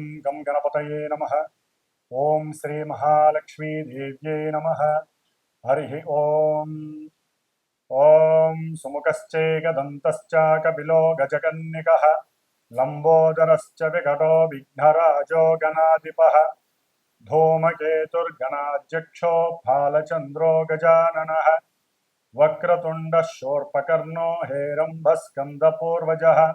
ॐ गं गणपतये नमः। ॐ श्रीमहालक्ष्मीदेव्यै नमः। हरिः ॐ। ॐ सुमुखश्चैकदन्तश्च गजकन्निकः। लम्बोदरश्च विघटो विघ्नराजो गणाधिपः। धूमकेतुर्गणाध्यक्षो फालचन्द्रो गजाननः। वक्रतुण्डः शोर्पकर्णो हेरम्भस्कन्दपूर्वजः।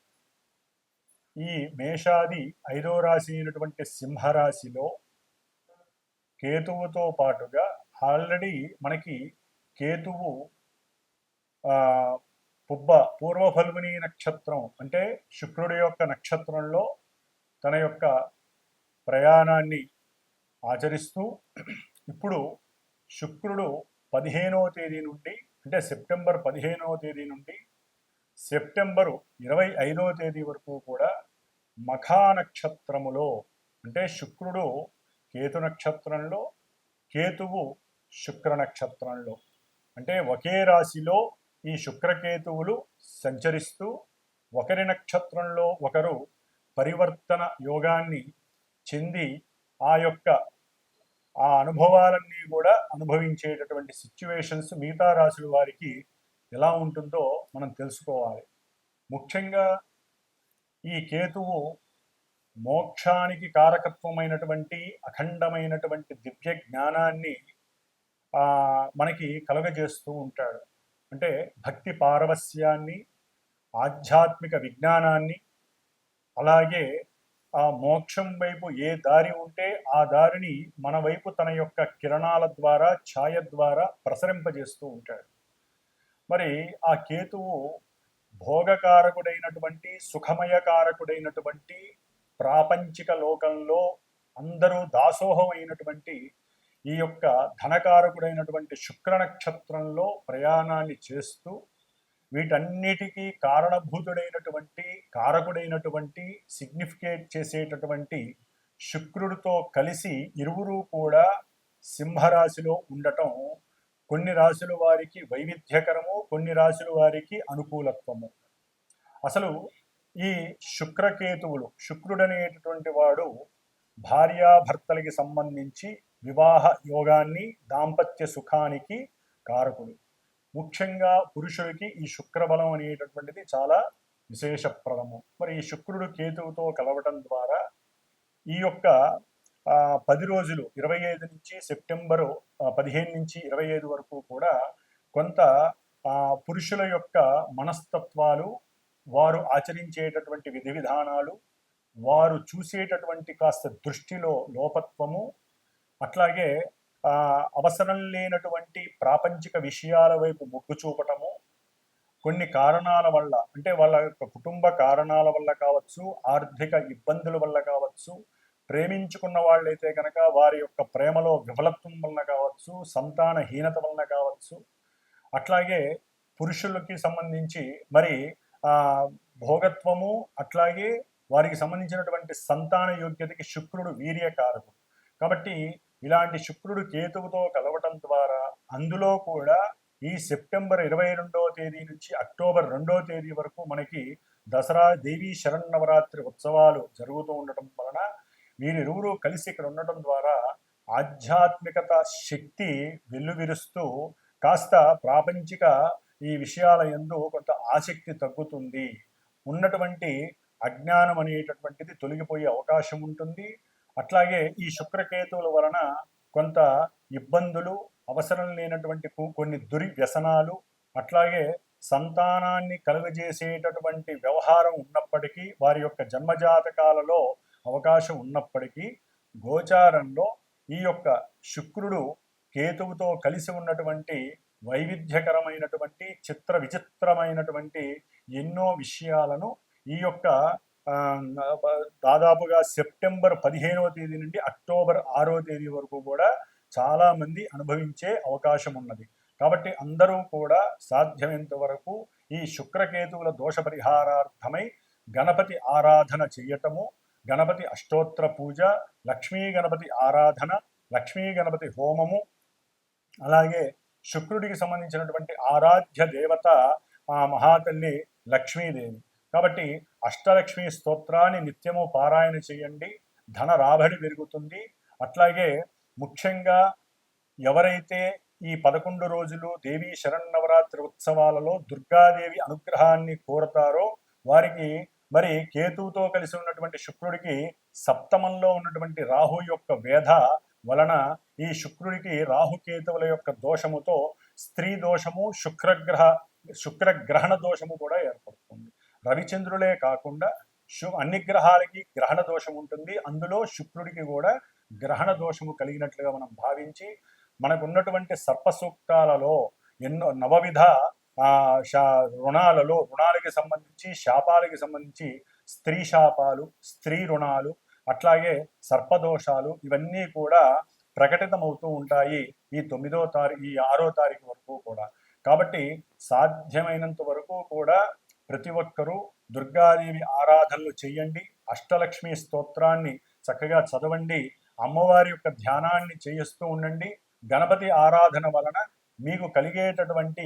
ఈ మేషాది ఐదో రాశి అయినటువంటి సింహరాశిలో కేతువుతో పాటుగా ఆల్రెడీ మనకి కేతువు పుబ్బ పూర్వ ఫల్గుని నక్షత్రం అంటే శుక్రుడి యొక్క నక్షత్రంలో తన యొక్క ప్రయాణాన్ని ఆచరిస్తూ ఇప్పుడు శుక్రుడు పదిహేనవ తేదీ నుండి అంటే సెప్టెంబర్ పదిహేనవ తేదీ నుండి సెప్టెంబరు ఇరవై ఐదవ తేదీ వరకు కూడా మఖా నక్షత్రములో అంటే శుక్రుడు కేతు నక్షత్రంలో కేతువు శుక్ర నక్షత్రంలో అంటే ఒకే రాశిలో ఈ శుక్రకేతువులు సంచరిస్తూ ఒకరి నక్షత్రంలో ఒకరు పరివర్తన యోగాన్ని చెంది ఆ యొక్క ఆ అనుభవాలన్నీ కూడా అనుభవించేటటువంటి సిచ్యువేషన్స్ మిగతా రాశుల వారికి ఎలా ఉంటుందో మనం తెలుసుకోవాలి. ముఖ్యంగా ఈ కేతువు మోక్షానికి కారకత్వమైనటువంటి అఖండమైనటువంటి దివ్య జ్ఞానాన్ని మనకి కలుగజేస్తూ ఉంటాడు. అంటే భక్తి పారవస్యాన్ని ఆధ్యాత్మిక విజ్ఞానాన్ని అలాగే ఆ మోక్షం వైపు ఏ దారి ఉంటే ఆ దారిని మన వైపు తన యొక్క కిరణాల ద్వారా ఛాయ ద్వారా ప్రసరింపజేస్తూ ఉంటాడు. మరి ఆ కేతువు భోగకారకుడైనటువంటి సుఖమయకారకుడైనటువంటి ప్రాపంచిక లోకంలో అందరూ దాసోహమైనటువంటి ఈ యొక్క ధనకారకుడైనటువంటి శుక్ర నక్షత్రంలో ప్రయాణాన్ని చేస్తూ వీటన్నిటికీ కారణభూతుడైనటువంటి కారకుడైనటువంటి సిగ్నిఫికేట్ చేసేటటువంటి శుక్రుడితో కలిసి ఇరువురు కూడా సింహరాశిలో ఉండటం కొన్ని రాశుల వారికి వైవిధ్యకరము కొన్ని రాశుల వారికి అనుకూలత్వము. అసలు ఈ శుక్రకేతువులు శుక్రుడనేటటువంటి వాడు భార్యాభర్తలకి సంబంధించి వివాహ యోగాన్ని దాంపత్య సుఖానికి కారకుడు. ముఖ్యంగా పురుషుడికి ఈ శుక్రబలం అనేటటువంటిది చాలా విశేషప్రదము. మరి ఈ శుక్రుడు కేతువుతో కలవటం ద్వారా ఈ యొక్క పది రోజులు ఇరవై ఐదు నుంచి సెప్టెంబరు పదిహేను నుంచి ఇరవై ఐదు వరకు కూడా కొంత పురుషుల యొక్క మనస్తత్వాలు వారు ఆచరించేటటువంటి విధి విధానాలు వారు చూసేటటువంటి కాస్త దృష్టిలో లోపత్వము అట్లాగే అవసరం లేనటువంటి ప్రాపంచిక విషయాల వైపు మొగ్గు చూపటము కొన్ని కారణాల వల్ల అంటే వాళ్ళ యొక్క కుటుంబ కారణాల వల్ల కావచ్చు ఆర్థిక ఇబ్బందుల వల్ల కావచ్చు ప్రేమించుకున్న వాళ్ళైతే కనుక వారి యొక్క ప్రేమలో విఫలత్వం వలన కావచ్చు సంతానహీనత వలన కావచ్చు అట్లాగే పురుషులకి సంబంధించి మరి ఆ భోగత్వము అట్లాగే వారికి సంబంధించినటువంటి సంతాన యోగ్యతకి శుక్రుడు వీర్యకారకుడు కాబట్టి ఇలాంటి శుక్రుడు కేతువుతో కలవటం ద్వారా అందులో కూడా ఈ సెప్టెంబర్ ఇరవై రెండవ తేదీ నుంచి అక్టోబర్ రెండవ తేదీ వరకు మనకి దసరా దేవీ శరన్నవరాత్రి ఉత్సవాలు జరుగుతూ ఉండటం వలన వీరిరువురు కలిసి ఇక్కడ ఉండడం ద్వారా ఆధ్యాత్మికత శక్తి వెల్లువిరుస్తూ కాస్త ప్రాపంచిక ఈ విషయాల ఎందు కొంత ఆసక్తి తగ్గుతుంది. ఉన్నటువంటి అజ్ఞానం అనేటటువంటిది తొలగిపోయే అవకాశం ఉంటుంది. అట్లాగే ఈ శుక్రకేతువుల వలన కొంత ఇబ్బందులు అవసరం లేనటువంటి కొన్ని దురి వ్యసనాలు అట్లాగే సంతానాన్ని కలుగజేసేటటువంటి వ్యవహారం ఉన్నప్పటికీ వారి యొక్క జన్మజాతకాలలో అవకాశం ఉన్నప్పటికీ గోచారంలో ఈ యొక్క శుక్రుడు కేతువుతో కలిసి ఉన్నటువంటి వైవిధ్యకరమైనటువంటి చిత్ర విచిత్రమైనటువంటి ఎన్నో విషయాలను ఈ యొక్క దాదాపుగా సెప్టెంబర్ పదిహేనవ తేదీ నుండి అక్టోబర్ ఆరో తేదీ వరకు కూడా చాలామంది అనుభవించే అవకాశం ఉన్నది. కాబట్టి అందరూ కూడా సాధ్యమైనంత వరకు ఈ శుక్రకేతువుల దోష పరిహారార్థమై గణపతి ఆరాధన చేయటము గణపతి అష్టోత్తర పూజ లక్ష్మీ గణపతి ఆరాధన లక్ష్మీ గణపతి హోమము అలాగే శుక్రుడికి సంబంధించినటువంటి ఆరాధ్య దేవత ఆ మహాతల్లి లక్ష్మీదేవి. కాబట్టి అష్టలక్ష్మి స్తోత్రాన్ని నిత్యము పారాయణ చేయండి ధన రాబడి పెరుగుతుంది. అట్లాగే ముఖ్యంగా ఎవరైతే ఈ పదకొండు రోజులు దేవీ శరన్నవరాత్రి ఉత్సవాలలో దుర్గాదేవి అనుగ్రహాన్ని కోరతారో వారికి మరి కేతువుతో కలిసి ఉన్నటువంటి శుక్రుడికి సప్తమంలో ఉన్నటువంటి రాహు యొక్క వేధ వలన ఈ శుక్రుడికి రాహుకేతువుల యొక్క దోషముతో స్త్రీ దోషము శుక్రగ్రహ శుక్రగ్రహణ దోషము కూడా ఏర్పడుతుంది. రవిచంద్రులే కాకుండా శు అన్ని గ్రహాలకి గ్రహణ దోషం ఉంటుంది. అందులో శుక్రుడికి కూడా గ్రహణ దోషము కలిగినట్లుగా మనం భావించి మనకు ఉన్నటువంటి సర్ప సూక్తాలలో ఎన్నో నవవిధ రుణాలలో రుణాలకి సంబంధించి శాపాలకి సంబంధించి స్త్రీ శాపాలు స్త్రీ రుణాలు అట్లాగే సర్పదోషాలు ఇవన్నీ కూడా ప్రకటితమవుతూ ఉంటాయి ఈ తొమ్మిదో తారీఖు ఈ ఆరో తారీఖు వరకు కూడా. కాబట్టి సాధ్యమైనంత వరకు కూడా ప్రతి ఒక్కరూ దుర్గాదేవి ఆరాధనలు చేయండి అష్టలక్ష్మి స్తోత్రాన్ని చక్కగా చదవండి అమ్మవారి యొక్క ధ్యానాన్ని చేయిస్తూ ఉండండి. గణపతి ఆరాధన వలన మీకు కలిగేటటువంటి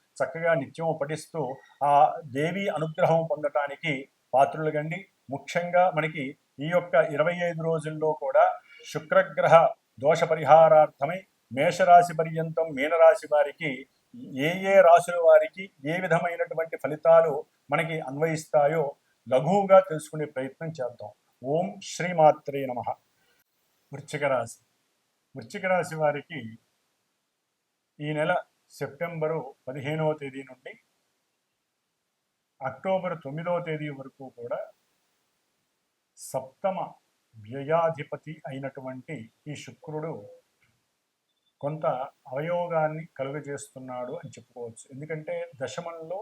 చక్కగా నిత్యం పఠిస్తూ ఆ దేవి అనుగ్రహం పొందటానికి పాత్రులు గండి ముఖ్యంగా మనకి ఈ యొక్క ఇరవై ఐదు రోజుల్లో కూడా శుక్రగ్రహ దోష పరిహారార్థమై మేషరాశి పర్యంతం మీనరాశి వారికి ఏ ఏ రాశుల వారికి ఏ విధమైనటువంటి ఫలితాలు మనకి అన్వయిస్తాయో లఘువుగా తెలుసుకునే ప్రయత్నం చేద్దాం. ఓం శ్రీమాత్రే నమ. వృశ్చిక రాశి. వృశ్చిక రాశి వారికి ఈ నెల సెప్టెంబరు పదిహేనవ తేదీ నుండి అక్టోబర్ తొమ్మిదవ తేదీ వరకు కూడా సప్తమ వ్యయాధిపతి అయినటువంటి ఈ శుక్రుడు కొంత అవయోగాన్ని కలుగజేస్తున్నాడు అని చెప్పుకోవచ్చు. ఎందుకంటే దశమంలో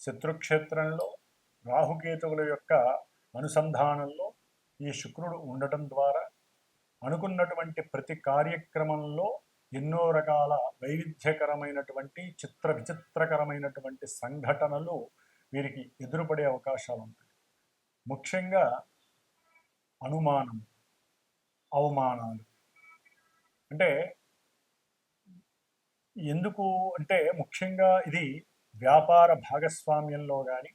శత్రుక్షేత్రంలో రాహుకేతువుల యొక్క అనుసంధానంలో ఈ శుక్రుడు ఉండటం ద్వారా అనుకున్నటువంటి ప్రతి కార్యక్రమంలో ఎన్నో రకాల వైవిధ్యకరమైనటువంటి చిత్ర విచిత్రకరమైనటువంటి సంఘటనలు వీరికి ఎదురుపడే అవకాశాలు ఉంటాయి. ముఖ్యంగా అనుమానం అవమానాలు. అంటే ఎందుకు అంటే ముఖ్యంగా ఇది వ్యాపార భాగస్వామ్యంలో కానీ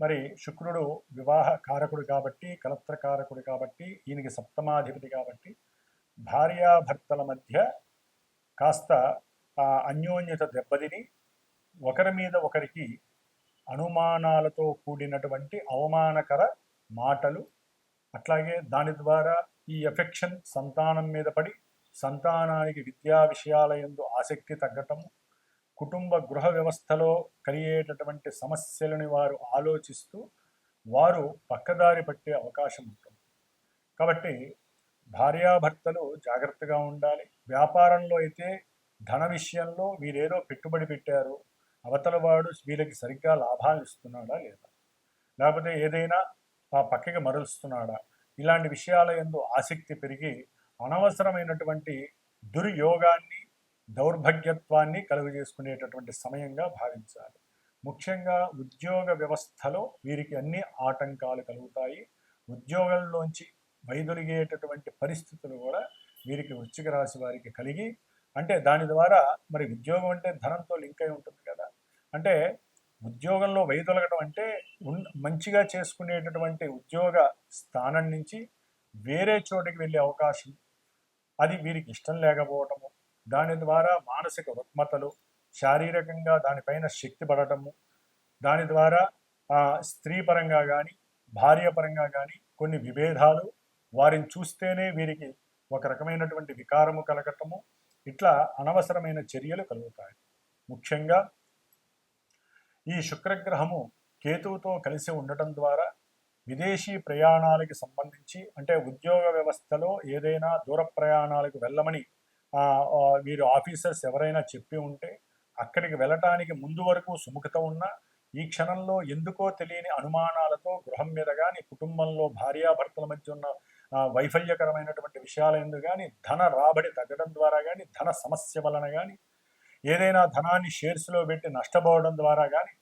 మరి శుక్రుడు వివాహ కారకుడు కాబట్టి కలత్ర కారకుడు కాబట్టి ఈయనకి సప్తమాధిపతి కాబట్టి భార్యాభర్తల మధ్య కాస్త ఆ అన్యోన్యత దెబ్బతిని ఒకరి మీద ఒకరికి అనుమానాలతో కూడినటువంటి అవమానకర మాటలు అట్లాగే దాని ద్వారా ఈ ఎఫెక్షన్ సంతానం మీద పడి సంతానానికి విద్యా విషయాల యందు ఆసక్తి తగ్గటము కుటుంబ గృహ వ్యవస్థలో కలిగేటటువంటి సమస్యలని వారు ఆలోచిస్తూ వారు పక్కదారి పట్టే అవకాశం ఉంటుంది. కాబట్టి భార్యాభర్తలు జాగ్రత్తగా ఉండాలి. వ్యాపారంలో అయితే ధన విషయంలో వీరేదో పెట్టుబడి పెట్టారు. అవతల వాడు వీళ్ళకి సరిగ్గా లాభాలు ఇస్తున్నాడా లేదా? లేకపోతే ఏదైనా ఆ పక్కకి మరలుస్తున్నాడా? ఇలాంటి విషయాల ఎందు ఆసక్తి పెరిగి అనవసరమైనటువంటి దుర్యోగాన్ని దౌర్భగ్యత్వాన్ని కలుగజేసుకునేటటువంటి సమయంగా భావించాలి. ముఖ్యంగా ఉద్యోగ వ్యవస్థలో వీరికి అన్ని ఆటంకాలు కలుగుతాయి. ఉద్యోగంలోంచి వైదొలిగేటటువంటి పరిస్థితులు కూడా వీరికి వృశ్చిక రాశి వారికి కలిగి అంటే దాని ద్వారా మరి ఉద్యోగం అంటే ధనంతో లింక్ అయి ఉంటుంది కదా. అంటే ఉద్యోగంలో వైదొలగడం అంటే మంచిగా చేసుకునేటటువంటి ఉద్యోగ స్థానం నుంచి వేరే చోటికి వెళ్ళే అవకాశం. అది వీరికి ఇష్టం లేకపోవటము దాని ద్వారా మానసిక రుగ్మతలు శారీరకంగా దానిపైన శక్తి పడటము దాని ద్వారా స్త్రీ పరంగా కానీ భార్య పరంగా కానీ కొన్ని విభేదాలు వారిని చూస్తేనే వీరికి ఒక రకమైనటువంటి వికారము కలగటము ఇట్లా అనవసరమైన చర్యలు కలుగుతాయి. ముఖ్యంగా ఈ శుక్రగ్రహము కేతువుతో కలిసి ఉండటం ద్వారా విదేశీ ప్రయాణాలకి సంబంధించి అంటే ఉద్యోగ వ్యవస్థలో ఏదైనా దూర ప్రయాణాలకు వెళ్ళమని వీరు ఆఫీసర్స్ ఎవరైనా చెప్పి ఉంటే అక్కడికి వెళ్ళటానికి ముందు వరకు సుముఖత ఉన్న ఈ క్షణంలో ఎందుకో తెలియని అనుమానాలతో గృహం మీద కానీ కుటుంబంలో భార్యాభర్తల మధ్య ఉన్న వైఫల్యకరమైనటువంటి విషయాల ఎందు కానీ ధన రాబడి తగ్గడం ద్వారా కానీ ధన సమస్య వలన కానీ ఏదైనా ధనాన్ని షేర్స్లో పెట్టి నష్టపోవడం ద్వారా కానీ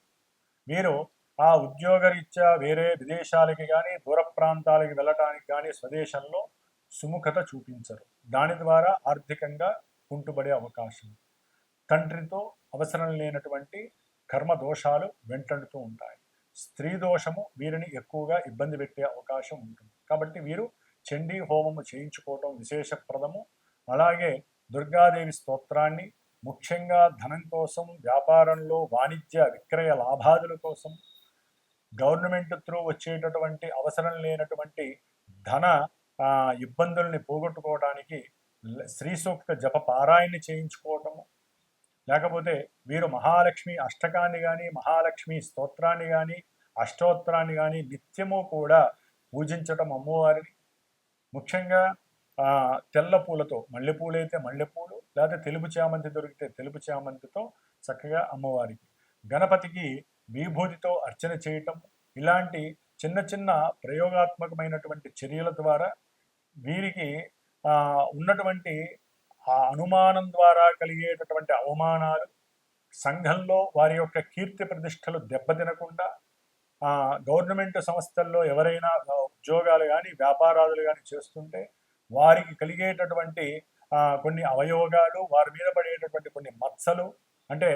మీరు ఆ ఉద్యోగరీత్యా వేరే విదేశాలకి కానీ దూర ప్రాంతాలకి వెళ్ళటానికి కానీ స్వదేశంలో సుముఖత చూపించరు. దాని ద్వారా ఆర్థికంగా కుంటుపడే అవకాశం. తండ్రితో అవసరం లేనటువంటి కర్మ దోషాలు వెంటడుతూ ఉంటాయి. స్త్రీ దోషము వీరిని ఎక్కువగా ఇబ్బంది పెట్టే అవకాశం ఉంటుంది. కాబట్టి వీరు చండీ హోమము చేయించుకోవటం విశేషప్రదము. అలాగే దుర్గాదేవి స్తోత్రాన్ని ముఖ్యంగా ధనం కోసం వ్యాపారంలో వాణిజ్య విక్రయ లాభాదుల కోసం గవర్నమెంట్ త్రూ వచ్చేటటువంటి అవసరం లేనటువంటి ధన ఇబ్బందుల్ని పోగొట్టుకోవడానికి శ్రీ సూక్త జప పారాయణ చేయించుకోవటము. లేకపోతే వీరు మహాలక్ష్మి అష్టకాన్ని కానీ మహాలక్ష్మి స్తోత్రాన్ని కానీ అష్టోత్తరాన్ని కానీ నిత్యము కూడా పూజించటం అమ్మవారిని ముఖ్యంగా తెల్ల పూలతో మల్లెపూలు అయితే మల్లెపూలు లేదా తెలుపు చామంతి దొరికితే తెలుపు చామంతితో చక్కగా అమ్మవారికి. గణపతికి విభూతితో అర్చన చేయటం ఇలాంటి చిన్న చిన్న ప్రయోగాత్మకమైనటువంటి చర్యల ద్వారా వీరికి ఉన్నటువంటి ఆ అనుమానం ద్వారా కలిగేటటువంటి అవమానాలు సంఘంలో వారి యొక్క కీర్తి ప్రతిష్టలు దెబ్బతినకుండా గవర్నమెంట్ సంస్థల్లో ఎవరైనా ఉద్యోగాలు కానీ వ్యాపారాలు కానీ చేస్తుంటే వారికి కలిగేటటువంటి కొన్ని అవయోగాలు వారి మీద పడేటటువంటి కొన్ని మత్సలు అంటే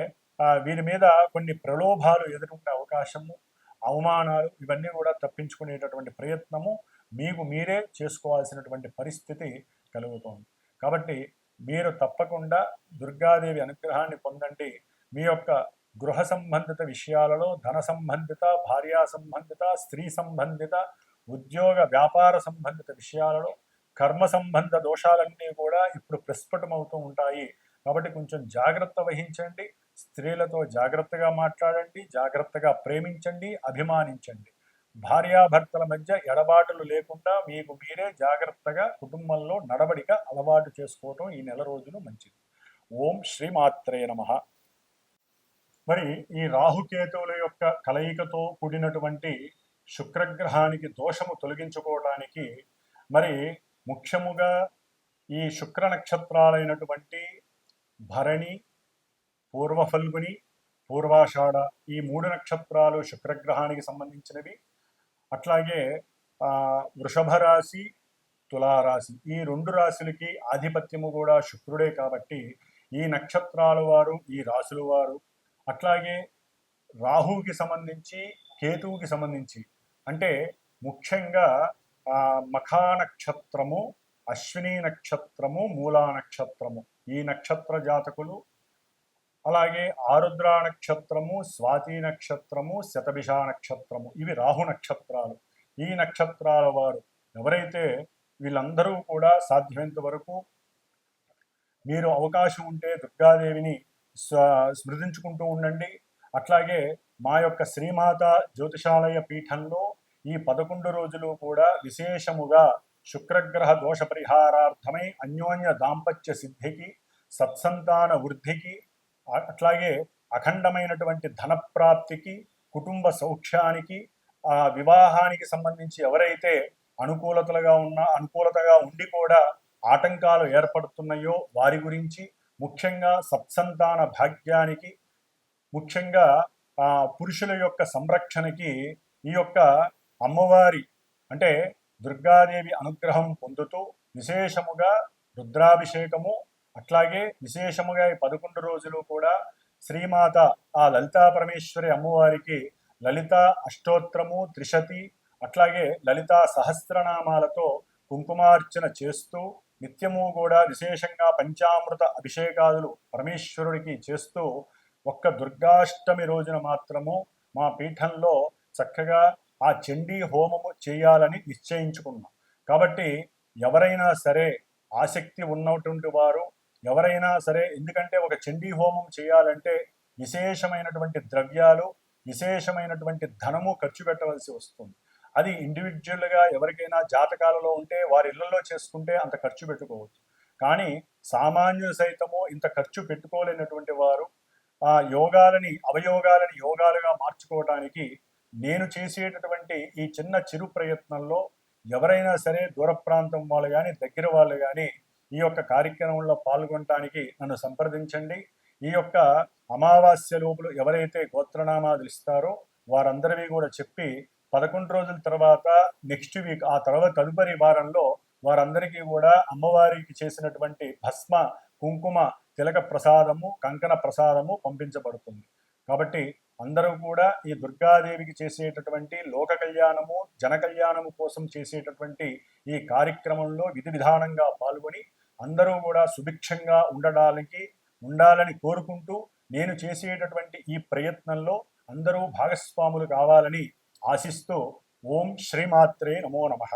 వీరి మీద కొన్ని ప్రలోభాలు ఎదుర్కొనే అవకాశము అవమానాలు ఇవన్నీ కూడా తప్పించుకునేటటువంటి ప్రయత్నము మీకు మీరే చేసుకోవాల్సినటువంటి పరిస్థితి కలుగుతోంది. కాబట్టి మీరు తప్పకుండా దుర్గాదేవి అనుగ్రహాన్ని పొందండి. మీ యొక్క గృహ సంబంధిత విషయాలలో ధన సంబంధిత భార్యా సంబంధిత స్త్రీ సంబంధిత ఉద్యోగ వ్యాపార సంబంధిత విషయాలలో కర్మ సంబంధ దోషాలన్నీ కూడా ఇప్పుడు ప్రస్ఫుటమవుతూ ఉంటాయి. కాబట్టి కొంచెం జాగ్రత్త వహించండి. స్త్రీలతో జాగ్రత్తగా మాట్లాడండి జాగ్రత్తగా ప్రేమించండి అభిమానించండి. భార్యాభర్తల మధ్య ఎడబాటులు లేకుండా మీకు మీరే జాగ్రత్తగా కుటుంబంలో నడవడిక అలవాటు చేసుకోవటం ఈ నెల రోజులు మంచిది. ఓం శ్రీమాత్రే నమ. మరి ఈ రాహుకేతువుల యొక్క కలయికతో కూడినటువంటి శుక్రగ్రహానికి దోషము తొలగించుకోవడానికి మరి ముఖ్యముగా ఈ శుక్ర నక్షత్రాలైనటువంటి భరణి పూర్వఫల్గుని పూర్వాషాఢ ఈ మూడు నక్షత్రాలు శుక్రగ్రహానికి సంబంధించినవి. అట్లాగే వృషభ రాశి తులారాశి ఈ రెండు రాశులకి ఆధిపత్యము కూడా శుక్రుడే కాబట్టి ఈ నక్షత్రాల వారు ఈ రాశుల వారు అట్లాగే రాహువుకి సంబంధించి కేతువుకి సంబంధించి అంటే ముఖ్యంగా ఆ, మఖా నక్షత్రము అశ్విని నక్షత్రము మూలా నక్షత్రము. ఈ నక్షత్ర జాతకులు అలాగే ఆరుద్ర నక్షత్రము స్వాతి నక్షత్రము శతభిష నక్షత్రము. ఇవి రాహు నక్షత్రాలు. ఈ నక్షత్రాల వారు ఎవరైతే వీళ్ళందరూ కూడా సాధ్యమైనంత వరకు మీరు అవకాశం ఉంటే దుర్గాదేవిని స్మృతించుకుంటూ ఉండండి. అట్లాగే మా యొక్క శ్రీమాత జ్యోతిషాలయ పీఠంలో ఈ పదకొండు రోజులు కూడా విశేషముగా శుక్రగ్రహ దోష పరిహారార్థమై అన్యోన్య దాంపత్య సిద్ధికి సత్సంతాన వృద్ధికి అట్లాగే అఖండమైనటువంటి ధనప్రాప్తికి కుటుంబ సౌఖ్యానికి ఆ వివాహానికి సంబంధించి ఎవరైతే అనుకూలతలుగా ఉన్న అనుకూలతగా ఉండి కూడా ఆటంకాలు ఏర్పడుతున్నాయో వారి గురించి ముఖ్యంగా సత్సంతాన భాగ్యానికి ముఖ్యంగా ఆ పురుషుల యొక్క సంరక్షణకి ఈ యొక్క అమ్మవారి అంటే దుర్గాదేవి అనుగ్రహం పొందుతూ విశేషముగా రుద్రాభిషేకము అట్లాగే విశేషముగా ఈ పదకొండు రోజులు కూడా శ్రీమాత ఆ లలితా పరమేశ్వరి అమ్మవారికి లలిత అష్టోత్తరము త్రిశతి అట్లాగే లలితా సహస్రనామాలతో కుంకుమార్చన చేస్తూ నిత్యము కూడా విశేషంగా పంచామృత అభిషేకాదులు పరమేశ్వరుడికి చేస్తూ ఒక్క దుర్గాష్టమి రోజున మాత్రము మా పీఠంలో చక్కగా ఆ చండీ హోమము చేయాలని నిశ్చయించుకున్నాం. కాబట్టి ఎవరైనా సరే ఆసక్తి ఉన్నటువంటి వారు ఎవరైనా సరే ఎందుకంటే ఒక చండీ హోమం చేయాలంటే విశేషమైనటువంటి ద్రవ్యాలు విశేషమైనటువంటి ధనము ఖర్చు పెట్టవలసి వస్తుంది. అది ఇండివిజువల్గా ఎవరికైనా జాతకాలలో ఉంటే వారి ఇళ్ళలో చేసుకుంటే అంత ఖర్చు పెట్టుకోవచ్చు. కానీ సామాన్యులు సైతము ఇంత ఖర్చు పెట్టుకోలేనటువంటి వారు ఆ యోగాలని అవయోగాలని యోగాలుగా మార్చుకోవడానికి నేను చేసేటటువంటి ఈ చిన్న చిరు ప్రయత్నంలో ఎవరైనా సరే దూర ప్రాంతం వాళ్ళు కానీ దగ్గర వాళ్ళు కానీ ఈ యొక్క కార్యక్రమంలో పాల్గొనడానికి నన్ను సంప్రదించండి. ఈ యొక్క అమావాస్య లోపల ఎవరైతే గోత్రనామాలు ఇస్తారో వారందరివి కూడా చెప్పి పదకొండు రోజుల తర్వాత నెక్స్ట్ వీక్ ఆ తర్వాత తదుపరి వారంలో వారందరికీ కూడా అమ్మవారికి చేసినటువంటి భస్మ కుంకుమ తిలక ప్రసాదము కంకణ ప్రసాదము పంపించబడుతుంది. కాబట్టి అందరూ కూడా ఈ దుర్గాదేవికి చేసేటటువంటి లోక కళ్యాణము జన కళ్యాణము కోసం చేసేటటువంటి ఈ కార్యక్రమంలో విధి విధానంగా పాల్గొని అందరూ కూడా సుభిక్షంగా ఉండడానికి ఉండాలని కోరుకుంటూ నేను చేసేటటువంటి ఈ ప్రయత్నంలో అందరూ భాగస్వాములు కావాలని ఆశిస్తూ ఓం శ్రీమాత్రే నమో నమః.